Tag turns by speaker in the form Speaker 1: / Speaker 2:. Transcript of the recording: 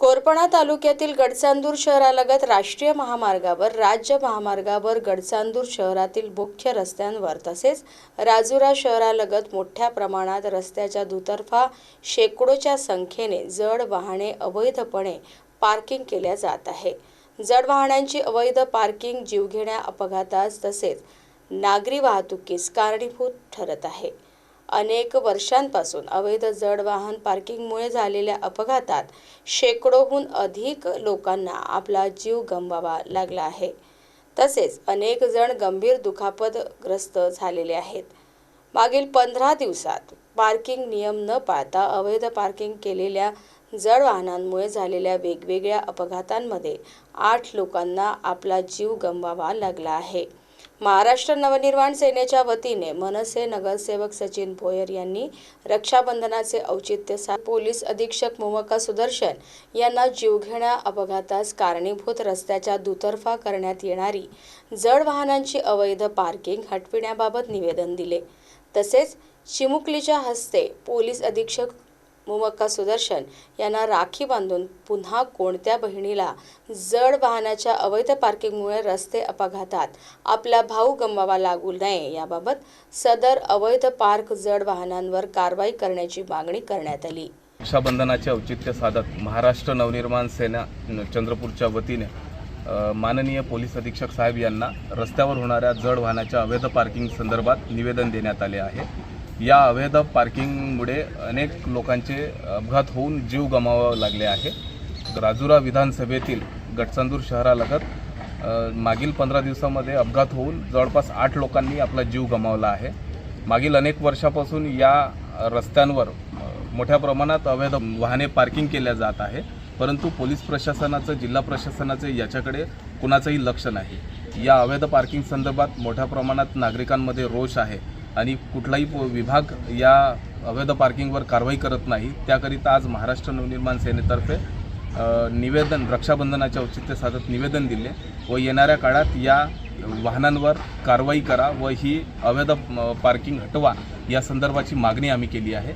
Speaker 1: कोरपणा तालुक्यातील गडचांदूर शहरालगत राष्ट्रीय महामार्गावर राज्य महामार्गावर गडचांदूर शहरातील मुख्य रस्त्यांवर तसेच राजुरा शहरालगत मोठ्या प्रमाणात रस्त्याच्या दुतर्फा शेकडोच्या संख्येने जड वाहने अवैधपणे पार्किंग केल्या जात आहे. जड वाहनांची अवैध पार्किंग जीवघेण्या अपघातास तसेच नागरी वाहतुकीस कारणीभूत ठरत आहे. अनेक वर्षांपासून अवैध जड वाहन पार्किंगमुळे झालेल्या अपघातात शेकडोहून अधिक लोकांना आपला जीव गमवावा लागला आहे. तसेच अनेक जण गंभीर दुखापतग्रस्त झालेले आहेत. मागील पंधरा दिवसात पार्किंग नियम न पाळता अवैध पार्किंग केलेल्या जड वाहनांमुळे झालेल्या वेगवेगळ्या अपघातांमध्ये आठ लोकांना आपला जीव गमवावा लागला आहे. महाराष्ट्र नवनिर्माण सेनेच्या वतीने मनसे नगरसेवक सचिन भोयर यांनी रक्षाबंधनाचे औचित्य सा पोलीस अधीक्षक मोमका सुदर्शन यांना जीवघेण्या अपघातास कारणीभूत रस्त्याच्या दुतर्फा करण्यात येणारी जड वाहनांची अवैध पार्किंग हटविण्याबाबत निवेदन दिले. तसेच चिमुकलीच्या हस्ते पोलीस अधीक्षक मुमक्का सुदर्शन यांना राखी बांधून पुन्हा कोणत्या बहिणीला जड वाहनाच्या अवैध पार्किंगमुळे रस्ते अपघातात आपला भाऊ गमवावा लागू नये याबाबत सदर अवैध पार्क जड वाहनांवर कारवाई करण्याची मागणी करण्यात आली.
Speaker 2: रक्षाबंधनाचे औचित्य साधत महाराष्ट्र नवनिर्माण सेना चंद्रपूरच्या वतीने माननीय पोलीस अधीक्षक साहेब यांना रस्त्यावर होणाऱ्या जड वाहनाच्या अवैध पार्किंग संदर्भात निवेदन देण्यात आले आहे. या अवैध पार्किंगमुळे अनेक लोकांचे अपघात होऊन जीव गमावावे लागले आहे. राजुरा विधानसभेतील गटचांदूर शहरालगत मागील पंधरा दिवसामध्ये अपघात होऊन जवळपास आठ लोकांनी आपला जीव गमावला आहे. मागील अनेक वर्षापासून या रस्त्यांवर मोठ्या प्रमाणात अवैध वाहने पार्किंग केल्या जात आहे. परंतु पोलीस प्रशासनाचं जिल्हा प्रशासनाचं याच्याकडे कुणाचंही लक्ष नाही. या अवैध पार्किंग संदर्भात मोठ्या प्रमाणात नागरिकांमध्ये रोष आहे. आणि कुठलाही विभाग या अवैध पार्किंगवर कारवाई करत नाही. त्याकरिता आज महाराष्ट्र नवनिर्माण सेनेतर्फे निवेदन रक्षाबंधनाच्या औचित्य साधत निवेदन दिले व येणाऱ्या काळात या वाहनांवर कारवाई करा व ही अवैध पार्किंग हटवा या संदर्भाची मागणी आम्ही केली आहे.